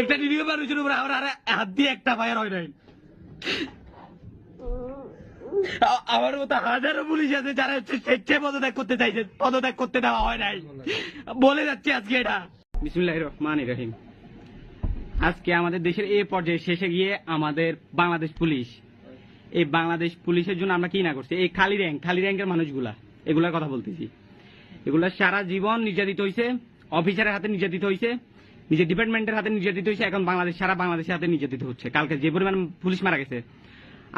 একটা ভিডিও মানুষের উপরে আমার আর হাত দিয়ে একটা ফায়ার হয় নাই। আমার মতো হাজারো পুলিশ আছে যারা হচ্ছে স্বেচ্ছায় পদত্যাগ করতে চাইছে, পদত্যাগ করতে দেওয়া হয় নাই। বলে যাচ্ছি আজকে এটা। বিসমুল্লাহ রহমান রহিম। আজকে আমাদের দেশের এই পর্যায়ে শেষে গিয়ে আমাদের বাংলাদেশ পুলিশ। এই বাংলাদেশ পুলিশের জন্য আমরা কি না করছি? এই খালি র্যাঙ্ক খালি র্যাঙ্কের মানুষগুলা, এগুলার কথা বলতেছি। এগুলা সারা জীবন নির্যাতিত হয়েছে অফিসারের হাতে নির্যাতিত হয়েছে নিজের ডিপার্টমেন্টের হাতে নির্যাতিত হয়েছে, এখন বাংলাদেশ, সারা বাংলাদেশের হাতে নির্যাতিত হচ্ছে। কালকে যে পরিমাণ পুলিশ মারা গেছে,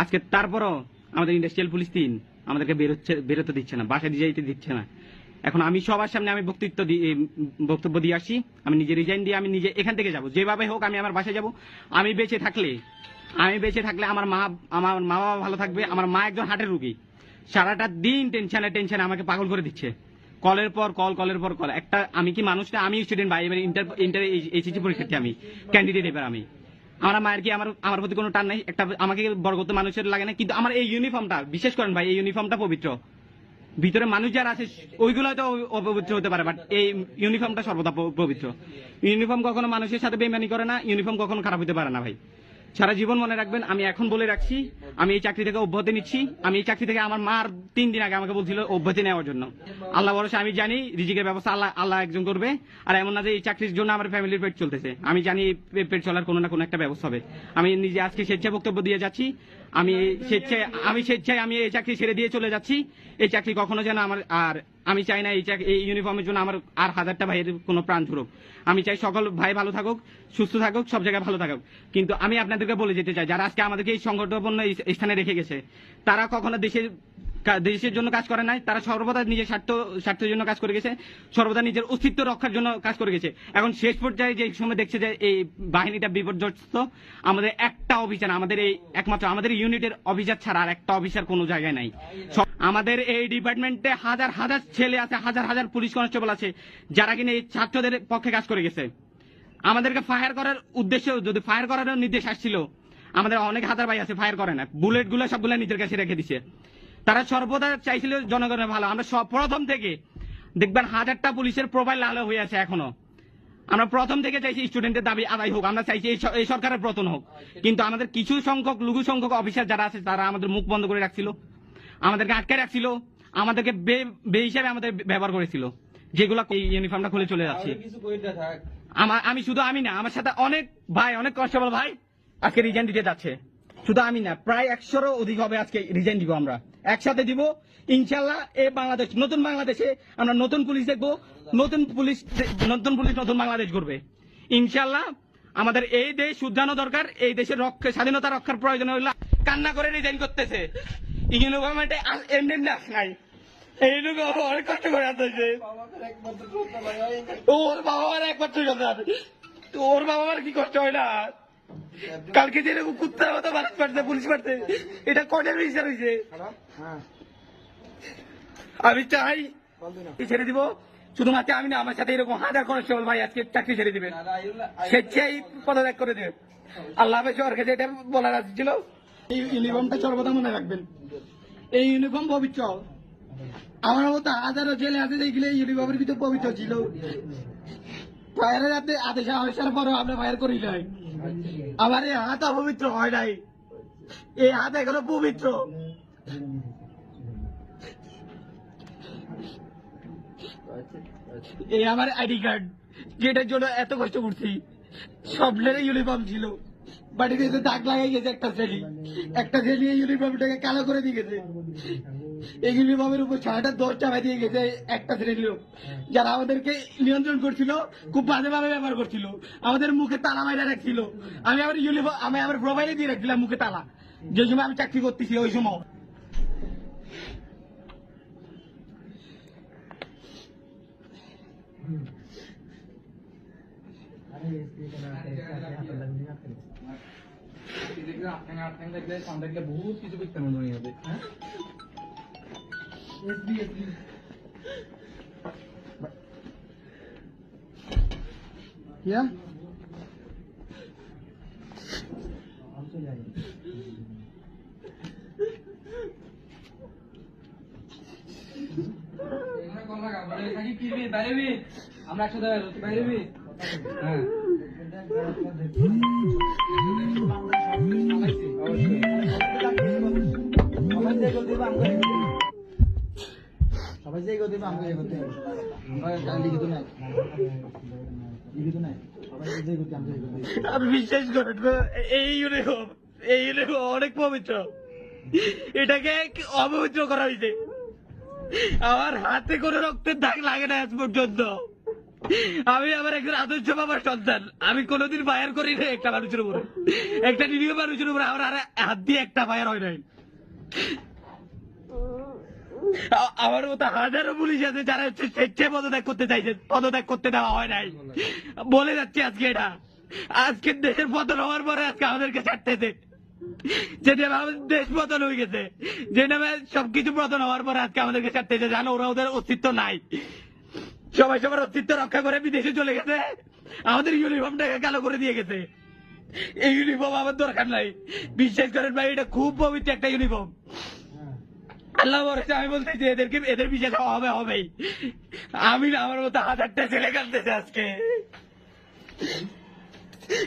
আজকে তারপরও আমাদের ইন্ডাস্ট্রিয়াল পুলিশ তিন আমাদেরকে বেরোচ্ছে বেরোতে দিচ্ছে না, বাসায় দিয়ে যেতে দিচ্ছে না। এখন আমি সবার সামনে আমি বক্তৃত্ব বক্তব্য দিয়ে আসি, আমি নিজে রিজাইন দিয়ে আমি নিজে এখান থেকে যাব। যেভাবে হোক আমি আমার বাসায় যাব। আমি বেঁচে থাকলে, আমি বেঁচে থাকলে আমার মা আমার মা বাবা ভালো থাকবে, আমার মা একজন হার্টের রুগী। সারাটা দিন টেনশনে টেনশনে আমাকে পাগল করে দিচ্ছে। কলের পর কল, কলের পর কল। একটা, আমি কি মানুষ না, আমি স্টুডেন্ট ভাই এবার ইন্টার ইন্টার এইচএসসি পরীক্ষার্থী আমি ক্যান্ডিডেট এবার আমি। আমার মায়ের কি আমার আমার প্রতি কোনো টান নাই? একটা, আমাকে করতে মানুষের লাগে না, কিন্তু আমার এই ইউনিফর্মটা বিশেষ করেন ভাই, এই ইউনিফর্মটা পবিত্র। ভিতরে মানুষ যারা আছে ওইগুলো হয়তো অপবিত্র হতে পারে বাট এই ইউনিফর্মটা সর্বদা পবিত্র। ইউনিফর্ম কখনো মানুষের সাথে বেমানি করে না ইউনিফর্ম কখনো খারাপ হতে পারে না ভাই। সারা জীবন মনে রাখবেন, আমি এখন বলে রাখছি, আমি এই চাকরি থেকে অব্যাহতি নিচ্ছি, আমি এই চাকরি থেকে আমার মার তিন দিন আগে আমাকে বলছিল অব্যাহতি নেওয়ার জন্য। আল্লাহ ভরসা, আমি জানি রিজিকের ব্যবস্থা আল্লাহ আল্লাহ একজন করবে, আর এমন না যে এই চাকরির জন্য আমার ফ্যামিলির পেট চলতেছে। আমি জানি পেট চলার কোনো না কোনো একটা ব্যবস্থা হবে। আমি নিজে আজকে স্বেচ্ছায় বক্তব্য দিয়ে যাচ্ছি, আমি স্বেচ্ছায় আমি স্বেচ্ছায় আমি এই চাকরি ছেড়ে দিয়ে চলে যাচ্ছি, এই চাকরি কখনো যেন আমার, আর আমি চাই না এই এই ইউনিফর্মের জন্য আমার আর হাজারটা ভাইয়ের কোনো প্রাণ ঝুরুক আমি চাই সকল ভাই ভালো থাকুক, সুস্থ থাকুক, সব জায়গায় ভালো থাকুক। কিন্তু আমি আপনাদেরকে বলে যেতে চাই, যারা আজকে আমাদেরকে এই সংকটপূর্ণ স্থানে রেখে গেছে, তারা কখনো দেশের দেশের জন্য কাজ করে নাই, তারা সর্বদা নিজের স্বার্থ, স্বার্থের জন্য কাজ করে গেছে, সর্বদা নিজের অস্তিত্ব রক্ষার জন্য কাজ করে গেছে। এখন শেষ পর্যায়ে যে সময় দেখছে যে এই বাহিনীটা বিপর্যস্ত, আমাদের একটা অফিসার আমাদের এই একমাত্র, আমাদের ইউনিটের অফিসার ছাড়া আর একটা অফিসার কোনো জায়গায় নাই। আমাদের এই ডিপার্টমেন্টে হাজার হাজার ছেলে আছে, হাজার হাজার পুলিশ কনস্টেবল আছে, যারা কিনা এই ছাত্রদের পক্ষে কাজ করে গেছে। আমাদেরকে ফায়ার করার উদ্দেশ্য, যদি ফায়ার করার নির্দেশ আসছিল, আমাদের অনেক হাজার ভাই আছে, ফায়ার করে না। বুলেটগুলো সবগুলো নিজের কাছে রেখে দিছে। তারা সর্বদা চাইছিল জনগণের ভালো। আমরা সব প্রথম থেকে দেখবেন হাজারটা পুলিশের প্রোফাইল আলো হয়ে আছে এখনও। আমরা প্রথম থেকে চাইছি স্টুডেন্টের দাবি আদায় হোক। আমরা চাইছি এই সরকারের পতন হোক। কিন্তু আমাদের কিছু সংখ্যক লঘু সংখ্যক অফিসার যারা আছে তারা আমাদের মুখ বন্ধ করে রাখছিল। আমাদেরকে আটকে রাখছিল। আমাদেরকে বে বে হিসাবে আমাদের ব্যবহার করেছিল। যেগুলো এই ইউনিফর্মটা খুলে চলে যাচ্ছে। আমার আমি শুধু আমি না আমার সাথে অনেক ভাই অনেক কনস্টেবল ভাই আজকে রিজাইন দিতে যাচ্ছে। শুধু আমি না, প্রায় একশোরও অধিক হবে আজকে রিজাইন দিব আমরা। একসাথে দিব ইনশাল্লাহ এই বাংলাদেশ, নতুন বাংলাদেশে আমরা নতুন পুলিশ দেখব, নতুন পুলিশ নতুন পুলিশ, নতুন বাংলাদেশ করবে ইনশাল্লাহ আমাদের এই দেশ শুদ্ধানো দরকার, এই দেশের রক্ষা, স্বাধীনতা রক্ষার প্রয়োজন হইলে কান্না করে রিজাইন করতেছে। ইউনিফর্মেন্টে এমনি না নাই। ওর বাবা মার কি কষ্ট হয় না? কালকে যে এরকম কুত্তার মতো মানুষ মারছে পুলিশ মারছে এটা কনের বিচার হয়েছে? হ্যাঁ। আমি চাই ছেড়ে দিব। শুধুমাত্র আমি না আমার সাথে এরকম হাজার কনস্টেবল ভাই আজকে চাকরি ছেড়ে দিবে। স্বেচ্ছাই পদত্যাগ করে দেবে। আল্লাহ সরকার যেটা বলার আছে ছিল। এই ইউনিফর্মটা সর্বদা মনে রাখবেন। এই ইউনিফর্ম পবিত্র। আমার মতো হাজারো ছেলে আছে দেখলে ইউনিফর্মের ভিতরে পবিত্র ছিল। ফায়ারের হাতে আদেশ আসার পরও আমরা ফায়ার করি নাই। আমার এই হাত অপবিত্র হয় নাই। এই হাত এখনও পবিত্র। এই আমার আইডি কার্ড, যেটার জন্য এত কষ্ট করছি। স্বপ্নের ইউনিফর্ম ছিল। বাড়িতে দাগ লাগাই গেছে একটা ছেলে, একটা এই ইউনিফর্মটাকে কালো করে দিয়ে গেছে। এই ইউনিফর্মের উপর ছয়টা দশ চাপা দিয়ে গেছে, একটা শ্রেণির লোক যারা আমাদেরকে নিয়ন্ত্রণ করছিল, খুব বাজেভাবে ব্যবহার করছিল। আমাদের মুখে তালা মাইরা রাখছিল। আমি আমার ইউনিফর্ম আমি আমার প্রোফাইলে দিয়ে রাখছিলাম মুখে তালা। যে সময় আমি চাকরি করতেছি, ওই সময়। বহুত কিছু করতে মনে হবে क्या আমরা একসাথে বাইরে হ্যাঁ আপনি বিশ্বাস করেন এই ইউনিফর্ম, এই অনেক পবিত্র। এটাকে অপবিত্র করা হয়েছে? আমার হাতে কোনো রক্তের দাগ লাগে না আজ পর্যন্ত। আমি আমার একজন আদর্শ বাবার সন্তান। আমি কোনোদিন বায়ার করি না একটা মানুষের উপরে। একটা নিরীহ মানুষের উপরে আমার আর হাত দিয়ে একটা বায়ার হয় নাই। আমার মতো হাজারো পুলিশ আছে যারা হচ্ছে স্বেচ্ছায় পদত্যাগ করতে চাইছে। পদত্যাগ করতে দেওয়া হয় নাই। বলে যাচ্ছি আজকে এটা। আজকে দেশের পতন হওয়ার পরে আজকে আমাদেরকে ছাড়তেছে। যে আমাদের দেশ পতন হয়ে গেছে, যে নামে সবকিছু পতন হওয়ার পরে আজকে আমাদেরকে ছাড়তেছে। জানো, ওরা ওদের অস্তিত্ব নাই। সবাই সবার অস্তিত্ব রক্ষা করে বিদেশে চলে গেছে। আমাদের ইউনিফর্মটাকে কালো করে দিয়ে গেছে। এই ইউনিফর্ম আমার দরকার নাই। বিশ্বাস করেন ভাই, এটা খুব পবিত্র একটা ইউনিফর্ম। আল্লাহ বলেছে, আমি বলতে যে এদেরকে, এদের বিচার হবে, হবেই। আমি না, আমার মতো হাজারটা ছেলে কাঁদতেছে আজকে।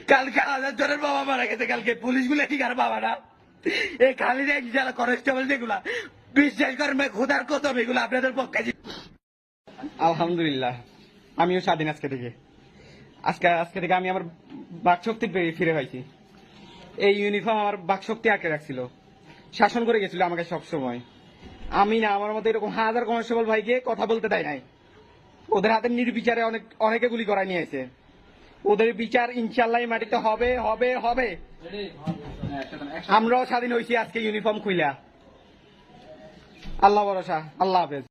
কালকে হাজার জনের বাবা মারা গেছে, কালকে পুলিশগুলো ঠিক আর বাবা না। এই খালি যারা কনস্টেবল যেগুলা, বিশ্বাস করেন ভাই, খোদার কদম এগুলো আপনাদের পক্ষে আলহামদুলিল্লাহ, আমিও স্বাধীন আজকে থেকে। আজকে আজকে থেকে আমি আমার বাকশক্তি ফিরে- ফিরে পাইছি। এই ইউনিফর্ম আমার বাকশক্তি আঁকে রাখছিল। শাসন করে গেছিল আমাকে সব সময় আমি না, আমার মতো এরকম হাজার কনস্টেবল ভাইকে কথা বলতে দেয় নাই। ওদের হাতে নির্বিচারে অনেক, অনেকে গুলি করায় নিয়েছে ওদের বিচার ইনশাল্লাহ মাটিতে হবে হবে হবে। আমরাও স্বাধীন হয়েছি আজকে ইউনিফর্ম খুইলা। আল্লাহ ভরসা, আল্লাহ হাফেজ।